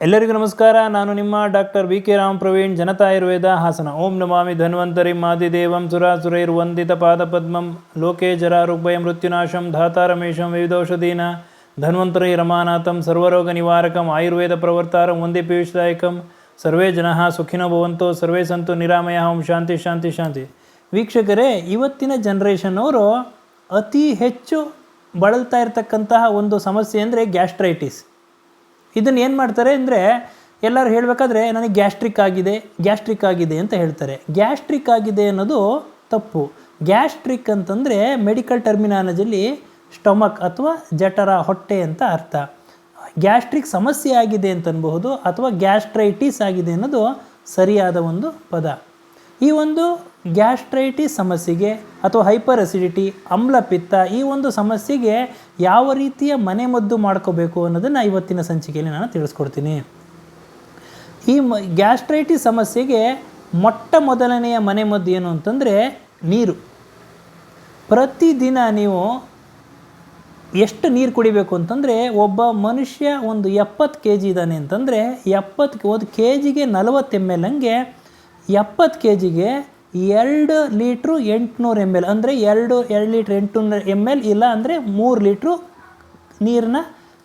ಎಲ್ಲರಿಗೂ ನಮಸ್ಕಾರ. ನಾನು ನಿಮ್ಮ doctor V K Ram Praveen, Janata Ayurveda Hassan. ಓಂ ನಮಾಮಿ ಧನ್ವಂತರಿ ಮಾದಿದೇವಂ ಸುರಾಸುರೈರ್ವಂದಿತ ಪಾದಪದ್ಮಂ ಲೋಕೆ ಜರಾರುಗ್ಭಯ ಮೃತ್ಯುನಾಶಂ ಧಾತಾರಮೇಶಂ ವಿವಿಧೌಷಧೀನ ಧನ್ವಂತರೈ ರಮಾನಾಥಂ ಸರ್ವರೋಗ ನಿವಾರಕಂ ಆಯುರ್ವೇದ ಪ್ರವರ್ತಾರಂ ಒಂದೇ ಪೀಯೂಷದಾಯಕಂ ಸರ್ವೇ ಜನಃ ಸುಖಿನೋ ಭವಂತೋ, ಸರ್ವೇ ಸಂತು ನಿರಾಮಯ, ಓಂ ಶಾಂತಿ ಶಾಂತಿ ಶಾಂತಿ. ವೀಕ್ಷಕರೇ, ಇವತ್ತಿನ ಜನ್ರೇಷನ್ ಅವರು ಅತಿ ಹೆಚ್ಚು ಬಳಲ್ತಾ ಇರತಕ್ಕಂತಹ ಒಂದು ಸಮಸ್ಯೆ ಅಂದರೆ ಗ್ಯಾಸ್ಟ್ರೈಟಿಸ್. ಇದನ್ನು ಏನು ಮಾಡ್ತಾರೆ ಅಂದರೆ ಎಲ್ಲರೂ ಹೇಳಬೇಕಾದ್ರೆ ನನಗೆ ಗ್ಯಾಸ್ಟ್ರಿಕ್ ಆಗಿದೆ ಗ್ಯಾಸ್ಟ್ರಿಕ್ ಆಗಿದೆ ಅಂತ ಹೇಳ್ತಾರೆ. ಗ್ಯಾಸ್ಟ್ರಿಕ್ ಆಗಿದೆ ಅನ್ನೋದು ತಪ್ಪು. ಗ್ಯಾಸ್ಟ್ರಿಕ್ ಅಂತಂದರೆ ಮೆಡಿಕಲ್ ಟರ್ಮಿನಾಲಜಿಯಲ್ಲಿ ಸ್ಟೊಮಕ್ ಅಥವಾ ಜಠರ, ಹೊಟ್ಟೆ ಅಂತ ಅರ್ಥ. ಗ್ಯಾಸ್ಟ್ರಿಕ್ ಸಮಸ್ಯೆ ಆಗಿದೆ ಅಂತನ್ಬಹುದು ಅಥವಾ ಗ್ಯಾಸ್ಟ್ರೈಟಿಸ್ ಆಗಿದೆ ಅನ್ನೋದು ಸರಿಯಾದ ಒಂದು ಪದ. ಈ ಒಂದು ಗ್ಯಾಸ್ಟ್ರೈಟಿಸ್ ಸಮಸ್ಯೆಗೆ ಅಥವಾ ಹೈಪರ್ ಅಸಿಡಿಟಿ ಅಮ್ಲಪಿತ್ತ ಈ ಒಂದು ಸಮಸ್ಯೆಗೆ ಯಾವ ರೀತಿಯ ಮನೆಮದ್ದು ಮಾಡ್ಕೋಬೇಕು ಅನ್ನೋದನ್ನು ಇವತ್ತಿನ ಸಂಚಿಕೆಯಲ್ಲಿ ನಾನು ತಿಳಿಸ್ಕೊಡ್ತೀನಿ. ಈ ಮ, ಗ್ಯಾಸ್ಟ್ರೈಟಿಸ್ ಸಮಸ್ಯೆಗೆ ಮೊಟ್ಟ ಮೊದಲನೆಯ ಮನೆಮದ್ದು ಏನು ಅಂತಂದರೆ ನೀರು. ಪ್ರತಿದಿನ ನೀವು ಎಷ್ಟು ನೀರು ಕುಡಿಬೇಕು ಅಂತಂದರೆ ಒಬ್ಬ ಮನುಷ್ಯ ಒಂದು ಎಪ್ಪತ್ತು ಕೆ ಜಿ ಇದ್ದಾನೆ ಅಂತಂದರೆ ಎಪ್ಪತ್ತು, ಒಂದು ಕೆ ಜಿಗೆ ನಲವತ್ತು ಎಂ ಎಲ್ ಹಂಗೆ ಎಪ್ಪತ್ತು ಕೆ ಜಿಗೆ ಎರಡು ಲೀಟ್ರು ಎಂಟುನೂರು ಎಂ ಎಲ್, ಅಂದರೆ ಎರಡು ಎರಡು ಲೀಟ್ರ್ ಎಂಟುನೂರು ಎಂ ಎಲ್ ಇಲ್ಲ ಅಂದರೆ ಮೂರು ಲೀಟ್ರು ನೀರನ್ನ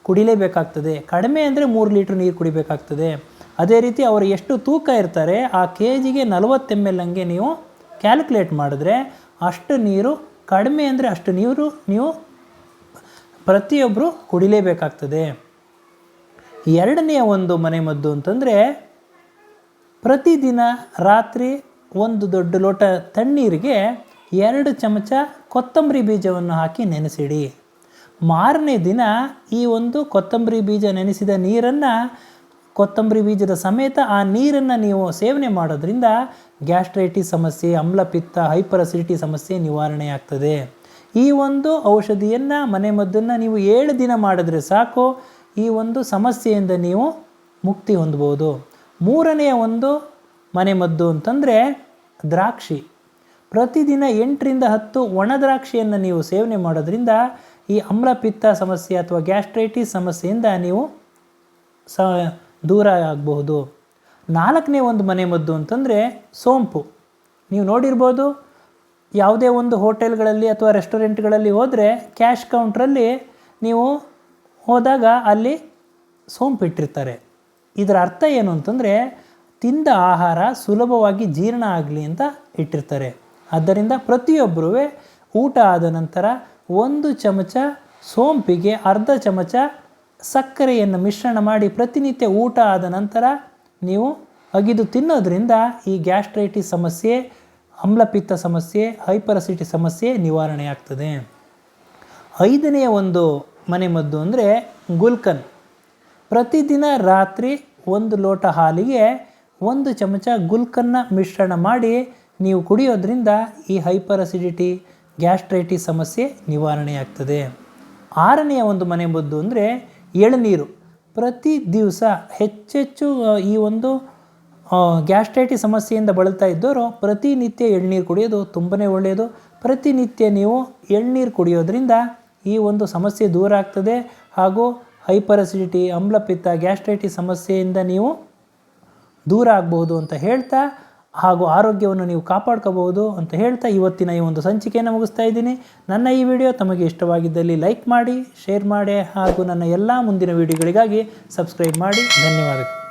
ಕುಡಿಲೇಬೇಕಾಗ್ತದೆ. ಕಡಿಮೆ ಅಂದರೆ ಮೂರು ಲೀಟ್ರ್ ನೀರು ಕುಡಿಬೇಕಾಗ್ತದೆ. ಅದೇ ರೀತಿ ಅವರು ಎಷ್ಟು ತೂಕ ಇರ್ತಾರೆ, ಆ ಕೆ ಜಿಗೆ ನಲವತ್ತು ಎಂ ಎಲ್ ಹಂಗೆ ನೀವು ಕ್ಯಾಲ್ಕುಲೇಟ್ ಮಾಡಿದ್ರೆ ಅಷ್ಟು ನೀರು ಕಡಿಮೆ ಅಂದರೆ ಅಷ್ಟು ನೀರು ನೀವು ಪ್ರತಿಯೊಬ್ಬರು ಕುಡಿಲೇಬೇಕಾಗ್ತದೆ. ಎರಡನೆಯ ಒಂದು ಮನೆಮದ್ದು ಅಂತಂದರೆ ಪ್ರತಿದಿನ ರಾತ್ರಿ ಒಂದು ದೊಡ್ಡ ಲೋಟ ತಣ್ಣೀರಿಗೆ ಎರಡು ಚಮಚ ಕೊತ್ತಂಬರಿ ಬೀಜವನ್ನು ಹಾಕಿ ನೆನೆಸಿಡಿ. ಮಾರನೇ ದಿನ ಈ ಒಂದು ಕೊತ್ತಂಬರಿ ಬೀಜ ನೆನೆಸಿದ ನೀರನ್ನು, ಕೊತ್ತಂಬರಿ ಬೀಜದ ಸಮೇತ ಆ ನೀರನ್ನು ನೀವು ಸೇವನೆ ಮಾಡೋದ್ರಿಂದ ಗ್ಯಾಸ್ಟ್ರೈಟಿಸ್ ಸಮಸ್ಯೆ, ಅಮ್ಲಪಿತ್ತ ಹೈಪರ್ ಸಮಸ್ಯೆ ನಿವಾರಣೆ ಆಗ್ತದೆ. ಈ ಒಂದು ಔಷಧಿಯನ್ನು ಮನೆಮದ್ದನ್ನು ನೀವು ಏಳು ದಿನ ಮಾಡಿದ್ರೆ ಸಾಕು. ಈ ಒಂದು ಸಮಸ್ಯೆಯಿಂದ ನೀವು ಮುಕ್ತಿ ಹೊಂದ್ಬೋದು. ಮೂರನೆಯ ಒಂದು ಮನೆಮದ್ದು ಅಂತಂದರೆ ದ್ರಾಕ್ಷಿ. ಪ್ರತಿದಿನ ಎಂಟರಿಂದ ಹತ್ತು ಒಣ ದ್ರಾಕ್ಷಿಯನ್ನು ನೀವು ಸೇವನೆ ಮಾಡೋದ್ರಿಂದ ಈ ಅಮ್ಲಪಿತ್ತ ಸಮಸ್ಯೆ ಅಥವಾ ಗ್ಯಾಸ್ಟ್ರೈಟಿಸ್ ಸಮಸ್ಯೆಯಿಂದ ನೀವು ಸ, ದೂರ ಆಗಬಹುದು. ನಾಲ್ಕನೇ ಒಂದು ಮನೆಮದ್ದು ಅಂತಂದರೆ ಸೋಂಪು. ನೀವು ನೋಡಿರ್ಬೋದು, ಯಾವುದೇ ಒಂದು ಹೋಟೆಲ್ಗಳಲ್ಲಿ ಅಥವಾ ರೆಸ್ಟೋರೆಂಟ್ಗಳಲ್ಲಿ ಹೋದರೆ ಕ್ಯಾಶ್ ಕೌಂಟ್ರಲ್ಲಿ ನೀವು ಹೋದಾಗ ಅಲ್ಲಿ ಸೋಂಪು ಇಟ್ಟಿರ್ತಾರೆ ಇದರ ಅರ್ಥ ಏನು ಅಂತಂದರೆ ತಿಂದ ಆಹಾರ ಸುಲಭವಾಗಿ ಜೀರ್ಣ ಆಗಲಿ ಅಂತ ಇಟ್ಟಿರ್ತಾರೆ. ಆದ್ದರಿಂದ ಪ್ರತಿಯೊಬ್ಬರೂ ಊಟ ಆದ ನಂತರ ಒಂದು ಚಮಚ ಸೋಂಪಿಗೆ, ಅರ್ಧ ಚಮಚ ಸಕ್ಕರೆಯನ್ನು ಮಿಶ್ರಣ ಮಾಡಿ ಪ್ರತಿನಿತ್ಯ ಊಟ ಆದ ನಂತರ ನೀವು ಅಗಿದು ತಿನ್ನೋದ್ರಿಂದ ಈ ಗ್ಯಾಸ್ಟ್ರೈಟಿಸ್ ಸಮಸ್ಯೆ, ಅಮ್ಲಪಿತ್ತ ಸಮಸ್ಯೆ, ಹೈಪರಸಿಟಿ ಸಮಸ್ಯೆ ನಿವಾರಣೆ ಆಗ್ತದೆ ಐದನೆಯ ಒಂದು ಮನೆಮದ್ದು ಅಂದರೆ ಗುಲ್ಕನ್. ಪ್ರತಿದಿನ ರಾತ್ರಿ ಒಂದು ಲೋಟ ಹಾಲಿಗೆ ಒಂದು ಚಮಚ ಗುಲ್ಕನ್ನ ಮಿಶ್ರಣ ಮಾಡಿ ನೀವು ಕುಡಿಯೋದ್ರಿಂದ ಈ ಹೈಪರ್ ಅಸಿಡಿಟಿ, ಗ್ಯಾಸ್ಟ್ರೈಟಿಸ್ ಸಮಸ್ಯೆ ನಿವಾರಣೆ ಆಗ್ತದೆ ಆರನೆಯ ಒಂದು ಮನೆಮದ್ದು ಅಂದರೆ ಎಳನೀರು. ಪ್ರತಿ ದಿವಸ ಹೆಚ್ಚೆಚ್ಚು ಈ ಒಂದು ಗ್ಯಾಸ್ಟ್ರೈಟಿಸ್ ಸಮಸ್ಯೆಯಿಂದ ಬಳಲ್ತಾ ಇದ್ದವರು ಪ್ರತಿನಿತ್ಯ ಎಳ್ನೀರು ಕುಡಿಯೋದು ತುಂಬನೇ ಒಳ್ಳೆಯದು. ಪ್ರತಿನಿತ್ಯ ನೀವು ಎಳ್ನೀರು ಕುಡಿಯೋದ್ರಿಂದ ಈ ಒಂದು ಸಮಸ್ಯೆ ದೂರ ಆಗ್ತದೆ ಹಾಗೂ ಹೈಪರ್ ಅಸಿಡಿಟಿ ಅಮ್ಲಪಿತ್ತ ಗ್ಯಾಸ್ಟ್ರೈಟಿಸ್ ಸಮಸ್ಯೆಯಿಂದ ನೀವು ದೂರ ಆಗಬಹುದು ಅಂತ ಹೇಳ್ತಾ ಹಾಗೂ ಆರೋಗ್ಯವನ್ನು ನೀವು ಕಾಪಾಡ್ಕೋಬಹುದು ಅಂತ ಹೇಳ್ತಾ ಇವತ್ತಿನ ಈ ಒಂದು ಸಂಚಿಕೆಯನ್ನು ಮುಗಿಸ್ತಾ ಇದ್ದೀನಿ. ನನ್ನ ಈ ವಿಡಿಯೋ ತಮಗೆ ಇಷ್ಟವಾಗಿದ್ದಲ್ಲಿ ಲೈಕ್ ಮಾಡಿ, ಶೇರ್ ಮಾಡಿ ಹಾಗೂ ನನ್ನ ಎಲ್ಲ ಮುಂದಿನ ವಿಡಿಯೋಗಳಿಗಾಗಿ ಸಬ್ಸ್ಕ್ರೈಬ್ ಮಾಡಿ. ಧನ್ಯವಾದಗಳು.